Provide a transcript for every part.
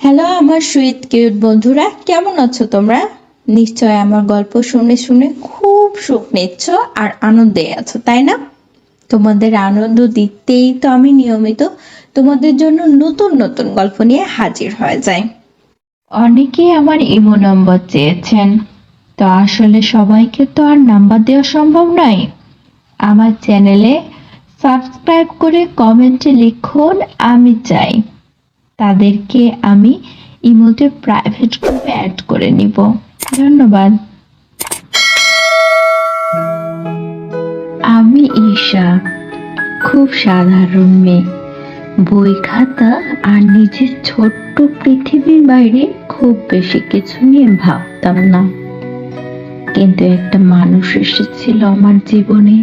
Hello আমার sweet cute বন্ধুরা, কেমন আছো তোমরা? নিশ্চয় আমার গল্প শুনে শুনে খুব সুখ নিচ্ছ আর আনন্দে আছো, তাই না? তোমাদের আনন্দ দিতেই তো আমি নিয়মিত তোমাদের জন্য নতুন নতুন গল্প নিয়ে হাজির হয়ে যাই। অনেকেই আমার ইমো নম্বর চেয়েছেন, তো আসলে সবাইকে তো আর নাম্বার দেওয়া সম্ভব নয়। আমার চ্যানেলে সাবস্ক্রাইব করে কমেন্টে লিখুন, আমি চাই। তাদেরকে আমি ইমোতে প্রাইভেট গ্রুপে অ্যাড করে নিব। ধন্যবাদ। আমি ঈশা, খুব সাধারণ মেয়ে। বই খাতা আর নিজের ছোট্ট পৃথিবীর বাইরে খুব বেশি কিছু নিয়ে ভাবতাম না। কিন্তু একটা মানুষ এসেছিল আমার জীবনে,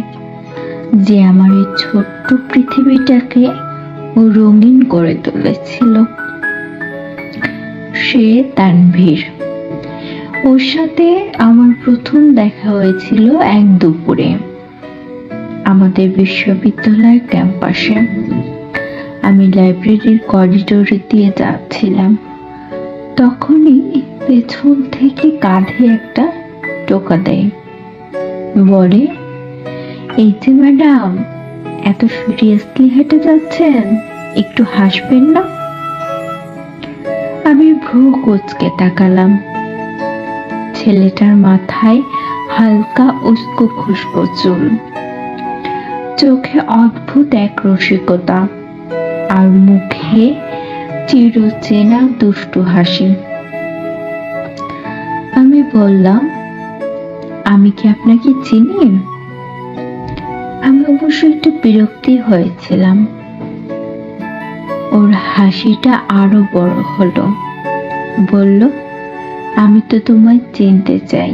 যে আমার এই ছোট্ট পৃথিবীটাকে রঙিন করে তুলেছিল। সে তানভীর। ওর সাথে আমার প্রথম দেখা হয়েছিল এক দুপুরে আমাদের বিশ্ববিদ্যালয়ের ক্যাম্পাসে। আমি লাইব্রেরির করিডোরে দিয়ে যাচ্ছিলাম। তখনই পেছন থেকে কাঁধে একটা টোকা দেয়। বলে, এই যে ম্যাডাম এত সিরিয়াসলি হেঁটে যাচ্ছেন? একটু হাসবেন না? আমি ভ্রু কুচকে তাকালাম। ছেলেটার মাথায় হালকা উস্কো খুশকো চুল। চোখে অদ্ভুত এক রসিকতা আর মুখে চিরচেনা দুষ্টু হাসি। আমি বললাম, আমি কি আপনাকে চিনি? আমি অবশ্য একটু বিরক্তি হয়েছিলাম। ওর হাসিটা আরও বড় হলো। বলল, আমি তো তোমায় চিনতে চাই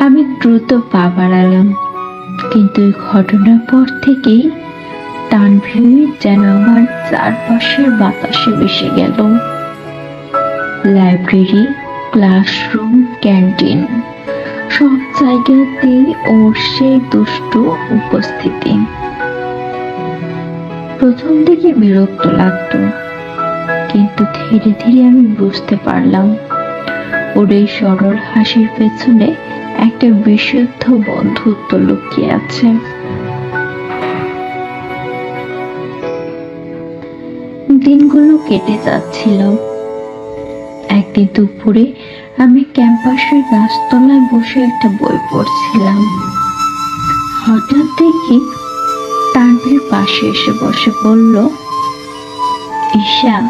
আমি দ্রুত পা বাড়ালাম, কিন্তু এই ঘটনার পর থেকেই তানভীর যেন আমার চারপাশের বাতাসে মিশে গেল। Library, classroom, canteen. সব জায়গাতেই ওর সেই দুষ্টু উপস্থিতি। প্রথম দিকে বিরক্ত লাগতো, কিন্তু ধীরে ধীরে আমি বুঝতে পারলাম, ওর এই সরল হাসির পেছনে একটা বিশুদ্ধ বন্ধুত্ব লুকিয়ে আছে। দিনগুলো কেটে যাচ্ছিল। একদিন দুপুরে আমি ক্যাম্পাসের গাছতলায় বসে একটা বই পড়ছিলাম। হঠাৎ দেখি তানভীর পাশে এসে বসে বলল, ঈশা,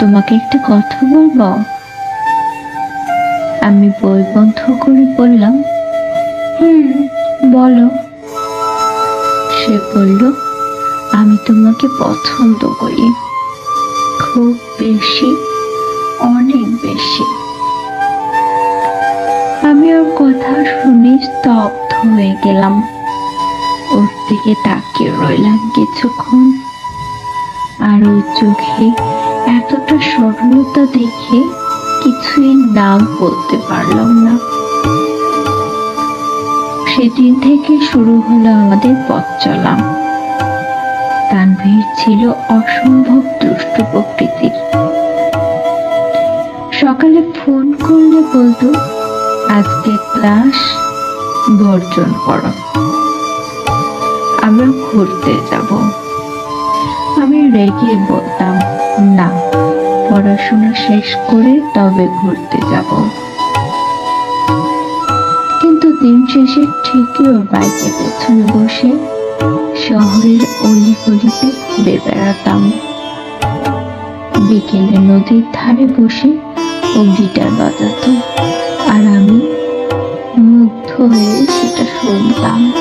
তোমাকে একটা কথা বলব? আমি বই বন্ধ করে বললাম, হুম, বলো। সে বলল, আমি তোমাকে পছন্দ করি। খুব বেশি, অনেক বেশি। আমি ওর কথা শুনে স্তব্ধ হয়ে গেলাম। ওর দিকে তাকিয়ে রইলাম কিছুক্ষণ। আর ওর চোখে এতটা সরলতা দেখে কিছুই না বলতে পারলাম না। সেদিন থেকে শুরু হলো আমাদের পথ চলা। তানভীর ছিল অসম্ভব দুষ্ট প্রকৃতির। সকালে ফোন করলে বলতো আজকে ক্লাস বর্জন করো আমরা ঘুরতে যাব। আমি রেগে বলতাম, না, পড়াশোনা শেষ করে তবে ঘুরতে যাব। কিন্তু দিন শেষে ঠিকই ওর বাইকে পেছনে বসে শহরের অলি গলিতে ঘুরে বেড়াতাম। বিকেলে নদীর ধারে বসে ও গিটার বাজাতো। আর আমি মুগ্ধ হয়ে সেটা শুনতাম।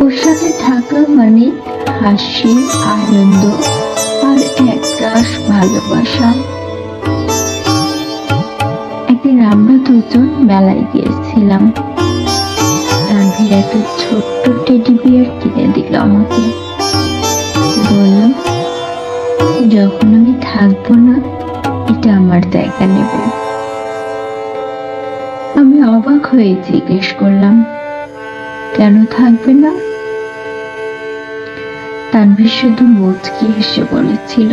ওর সাথে থাকা মানে হাসি, আনন্দ আর একরাশ ভালোবাসা। একদিন আমরা দুজন মেলায় গিয়েছিলাম। তানভীর একটা ছোট্ট টেডি বিয়ার কিনে দিল আমাকে। বলল, যখন আমি থাকব না, এটা আমার জায়গা নেবে। আমি অবাক হয়ে জিজ্ঞেস করলাম, কেন থাকবে না? তানভীর শুধু মুচকি হেসে বলেছিল,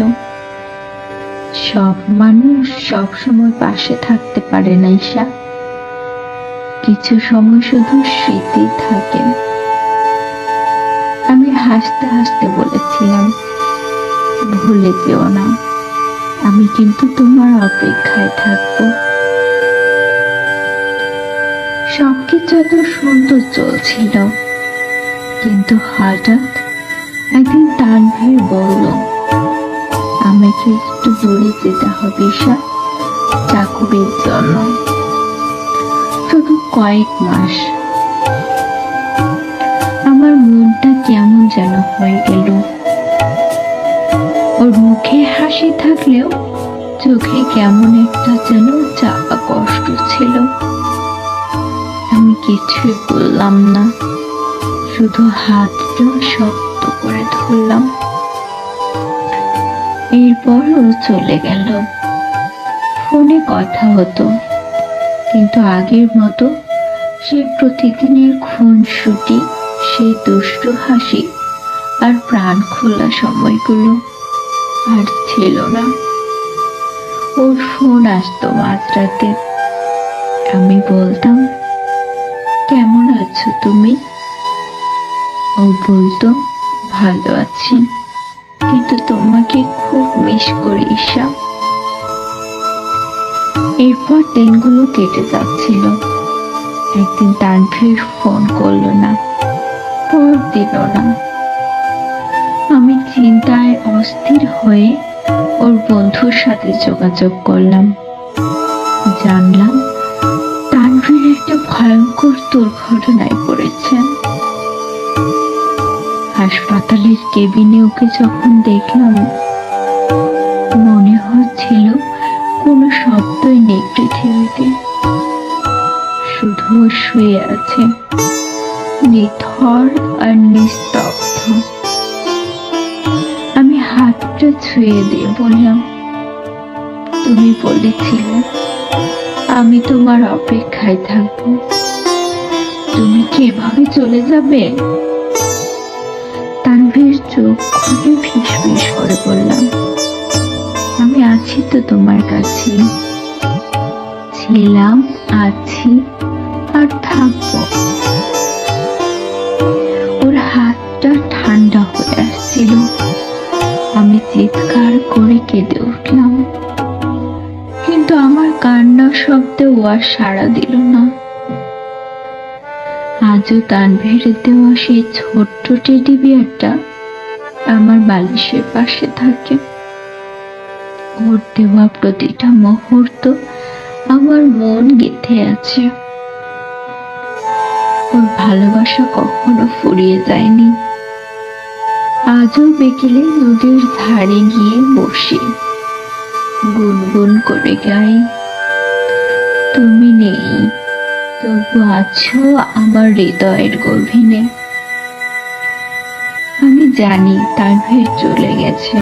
সব মানুষ সব সময় পাশে থাকতে পারে না, ঈশা। কিছু সময় শুধু স্মৃতি থাকে। আমি হাসতে হাসতে বলেছিলাম, ভুলে যেও না, আমি কিন্তু তোমার অপেক্ষায় থাকব। সবকিছু এত সুন্দর চলছিল। কিন্তু হঠাৎ একদিন তানভীর বলল, আমাকে একটু দূরে যেতে হবে, ঈশা। চাকুরির জন্য। শুধু কয়েক মাস। আমার মনটা কেমন যেন হয়ে গেল। ওর মুখে হাসি থাকলেও চোখে কেমন একটা যেন চাপা কষ্ট ছিল। কিছুই বললাম না। শুধু হাতটা শক্ত করে ধরলাম। এরপর ও চলে গেল। ফোনে কথা হতো। কিন্তু আগের মতো সে প্রতিদিনের খুনসুটি সেই দুষ্টু হাসি আর প্রাণ খোলা সময়গুলো আর ছিল না। ওর ফোন আসতো মাঝরাতে। আমি বলতাম কেমন আছো তুমি? ও বলতো ভালো আছি। কিন্তু তোমাকে খুব মিস করি, ঈশা। এরপর দিনগুলো কেটে যাচ্ছিল। একদিন তানভীর ফোন করল না, পর দিল না। আমি চিন্তায় অস্থির হয়ে ওর বন্ধুর সাথে যোগাযোগ করলাম। জানলাম ভয়ঙ্কর দুর্ঘটনায় পড়েছেন। হাসপাতালের কেবিনে ওকে যখন দেখলাম, মনে হচ্ছিল কোনো শব্দই নেই পৃথিবীতে। শুধু শুয়ে আছে, নিথর আর নিস্তব্ধ। আমি হাতটা ছুঁয়ে দিয়ে বললাম, তুমি বলেছিলে আমি তোমার অপেক্ষায় থাকব। তুমি কি এভাবে চলে যাবে? তানভীর চোখ খুলে ফিস ফিস করে বললাম, আমি আছি তো তোমার কাছে। ছিলাম, আছি আর থাকব। ওর হাতটা ঠান্ডা হয়ে আসছিল। আমি চিৎকার করে কেঁদে উঠলাম। কিন্তু আমার কান্নার শব্দে ও আর সাড়া দিল না। আজও তানভীর দেওয়া সেই ছোট্ট টেডি বিয়ারটা আমার বালিশের পাশে থাকে। ওর দেওয়া প্রতিটা মুহূর্ত আমার মন গেঁথে আছে। ওর ভালোবাসা কখনো ফুরিয়ে যায়নি। আজও বিকেলে নদীর ধারে গিয়ে বসি গুনগুন করে গাই। তুমি নেই। তবু আছো আমার হৃদয়ের গভীরে। আমি জানি তার ভিড় চলে গেছে।